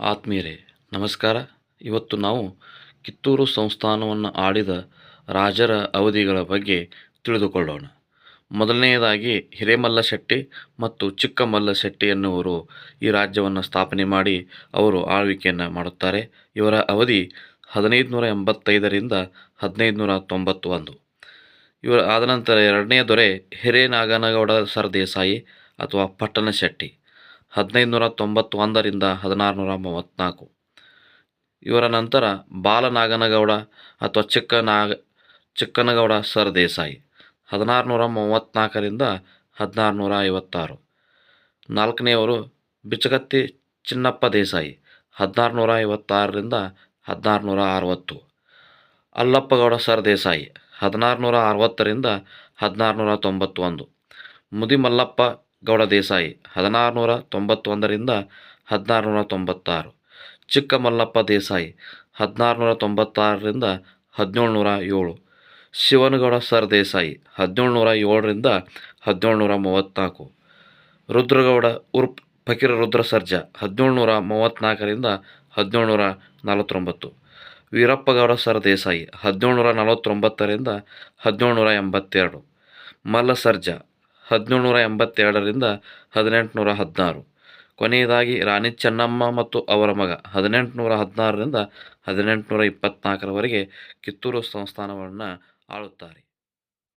ಆತ್ಮೀಯರೇ, ನಮಸ್ಕಾರ. ಇವತ್ತು ನಾವು ಕಿತ್ತೂರು ಸಂಸ್ಥಾನವನ್ನು ಆಳಿದ ರಾಜರ ಅವಧಿಗಳ ಬಗ್ಗೆ ತಿಳಿದುಕೊಳ್ಳೋಣ. ಮೊದಲನೆಯದಾಗಿ ಹಿರೇಮಲ್ಲ ಶೆಟ್ಟಿ ಮತ್ತು ಚಿಕ್ಕಮಲ್ಲ ಶೆಟ್ಟಿ ಎನ್ನುವರು ಈ ರಾಜ್ಯವನ್ನು ಸ್ಥಾಪನೆ ಮಾಡಿ ಅವರು ಆಳ್ವಿಕೆಯನ್ನು ಮಾಡುತ್ತಾರೆ. ಇವರ ಅವಧಿ ಹದಿನೈದು ನೂರ ಎಂಬತ್ತೈದರಿಂದ ಹದಿನೈದು ನೂರ ಇವರ ಆದ ನಂತರ ಎರಡನೇ ದೊರೆ ಹಿರಿಯನಾಗನಗೌಡ ಸರ್ ದೇಸಾಯಿ ಅಥವಾ ಪಟ್ಟಣ ಶೆಟ್ಟಿ ಹದಿನೈದು ನೂರ ತೊಂಬತ್ತೊಂದರಿಂದ ಹದಿನಾರು ನೂರ ಮೂವತ್ತ್ನಾಲ್ಕು. ಇವರ ನಂತರ ಬಾಲನಾಗನಗೌಡ ಅಥವಾ ಚಿಕ್ಕನಾಗ, ಚಿಕ್ಕನಗೌಡ ಸರ್ದೇಸಾಯಿ ಹದಿನಾರು ನೂರ ಮೂವತ್ತ್ನಾಲ್ಕರಿಂದ ಹದಿನಾರು ನೂರ ಐವತ್ತಾರು. ನಾಲ್ಕನೆಯವರು ಬಿಚ್ಚಗತ್ತಿ ಚಿನ್ನಪ್ಪ ದೇಸಾಯಿ. ಹದಿನಾರು ನೂರ ಐವತ್ತಾರರಿಂದ ಹದಿನಾರು ನೂರ ಅರವತ್ತು. ಅಲ್ಲಪ್ಪಗೌಡ ಸರ್ದೇಸಾಯಿ ಹದಿನಾರು ನೂರ ಅರವತ್ತರಿಂದ ಹದಿನಾರು ನೂರ ತೊಂಬತ್ತೊಂದು. ಮುದಿಮಲ್ಲಪ್ಪ ಗೌಡ ದೇಸಾಯಿ ಹದಿನಾರು ನೂರ ತೊಂಬತ್ತೊಂದರಿಂದ ಹದಿನಾರು ನೂರ ತೊಂಬತ್ತಾರು. ಚಿಕ್ಕಮಲ್ಲಪ್ಪ ದೇಸಾಯಿ ಹದಿನಾರು ನೂರ ತೊಂಬತ್ತಾರರಿಂದ ಹದಿನೇಳು ನೂರ ಏಳು. ಶಿವನಗೌಡ ಸರ್ ದೇಸಾಯಿ ಹದಿನೇಳು ನೂರ ಏಳರಿಂದ ಹದಿನೇಳು ನೂರ ಮೂವತ್ತ್ನಾಲ್ಕು. ರುದ್ರಗೌಡ ಉರ್ಪ್ ಫಕೀರ ರುದ್ರ ಸರ್ಜಾ ಹದಿನೇಳು ನೂರ ಮೂವತ್ತ್ನಾಲ್ಕರಿಂದ ಹದಿನೇಳು ನೂರ ನಲವತ್ತೊಂಬತ್ತು. ವೀರಪ್ಪಗೌಡ ಸರ್ ದೇಸಾಯಿ ಹದಿನೇಳು ನೂರ ನಲವತ್ತೊಂಬತ್ತರಿಂದ ಹದಿನೇಳು ನೂರ ಎಂಬತ್ತೆರಡು. ಮಲ್ಲ ಸರ್ಜಾ ಹದಿನೇಳು ನೂರ ಎಂಬತ್ತೆರಡರಿಂದ ಹದಿನೆಂಟುನೂರ ಹದಿನಾರು ಕೊನೆಯದಾಗಿ ರಾಣಿ ಚೆನ್ನಮ್ಮ ಮತ್ತು ಅವರ ಮಗ ಹದಿನೆಂಟುನೂರ ಹದಿನಾರರಿಂದ ಹದಿನೆಂಟುನೂರ ಇಪ್ಪತ್ತ್ನಾಲ್ಕರವರೆಗೆ ಕಿತ್ತೂರು ಸಂಸ್ಥಾನವನ್ನು ಆಳುತ್ತಾರೆ.